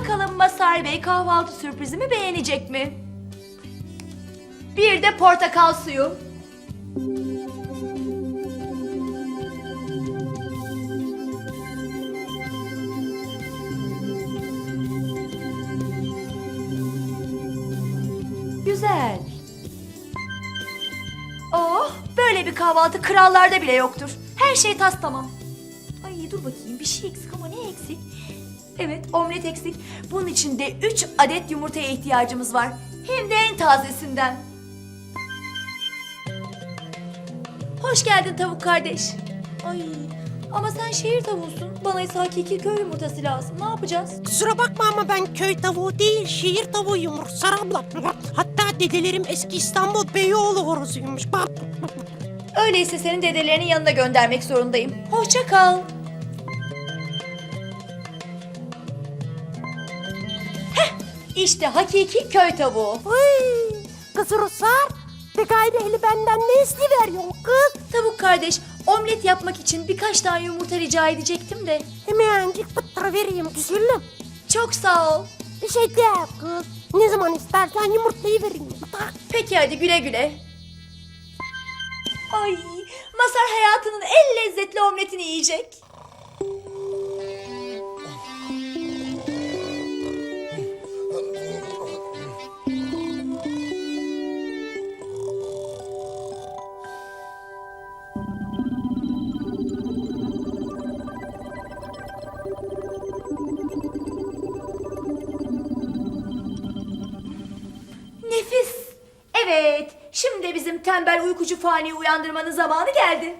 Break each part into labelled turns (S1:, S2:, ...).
S1: Bakalım Masar Bey kahvaltı sürprizimi beğenecek mi? Bir de portakal suyu. Güzel. Oh, böyle bir kahvaltı krallarda bile yoktur. Her şey tas tamam. Ay dur bakayım bir şey eksik ama ne eksik? Evet omlet eksik. Bunun için de 3 adet yumurtaya ihtiyacımız var. Hem de en tazesinden. Hoş geldin tavuk kardeş. Ay ama sen şehir tavuğusun. Bana ise hakiki köy yumurtası lazım. Ne yapacağız?
S2: Kusura bakma ama ben köy tavuğu değil, şehir tavuğuyum Ruhsar abla. Hatta dedelerim eski İstanbul Beyoğlu horozuymuş.
S1: Öyleyse senin dedelerinin yanına göndermek zorundayım. Hoşça kal. İşte hakiki köy tavuğu.
S2: Uy, kız Ruhsar, de gayreli benden ne istiyorsun kız?
S1: Tavuk kardeş, omlet yapmak için birkaç tane yumurta rica edecektim de.
S2: Hemencik pıttır vereyim güzelim.
S1: Çok sağ ol.
S2: Bir şey değil kız. Ne zaman istersen yumurtayı vereyim. Bak.
S1: Peki hadi güle güle. Ay, Masar hayatının en lezzetli omletini yiyecek. Nefis. Evet, şimdi bizim tembel uykucu faniyi uyandırmanın zamanı geldi.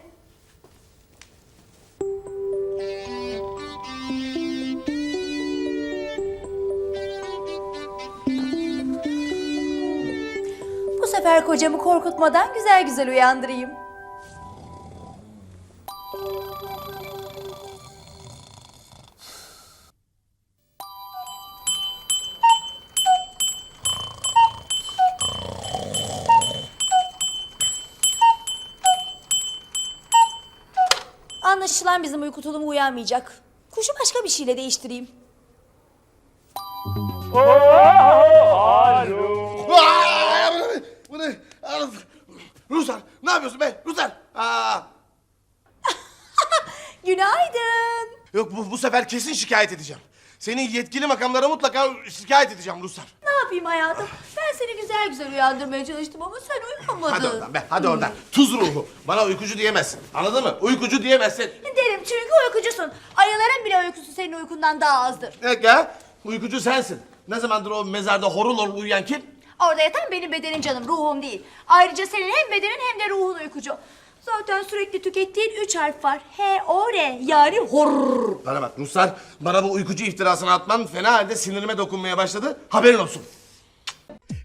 S1: Bu sefer kocamı korkutmadan güzel güzel uyandırayım. Anlaşılan bizim uyku tulumu uyanmayacak. Kuşu başka bir şeyle değiştireyim.
S3: Aa, bu ne? Bu ne? Aa, Ruslar ne yapıyorsun be? Ruslar. Aa,
S1: Günaydın.
S3: yok bu, bu sefer kesin şikayet edeceğim. Senin yetkili makamlara mutlaka şikayet edeceğim Ruslar.
S1: Ne yapayım hayatım? Seni güzel güzel uyandırmaya çalıştım ama sen uyuyamadın.
S3: Hadi oradan be hadi oradan. Tuz ruhu. Bana uykucu diyemezsin. Anladın mı? Uykucu diyemezsin.
S1: Derim çünkü uykucusun. Ayıların bile uykusu senin uykundan daha azdır.
S3: Ne ya? Uykucu sensin. Ne zamandır o mezarda horul horul uyuyan kim?
S1: Orada yatan benim bedenim canım, ruhum değil. Ayrıca senin hem bedenin hem de ruhun uykucu. Zaten sürekli tükettiğin üç harf var. H-O-R yani horror.
S3: Bana bak Ruslar bana bu uykucu iftirasını atman fena halde sinirime dokunmaya başladı. Haberin olsun.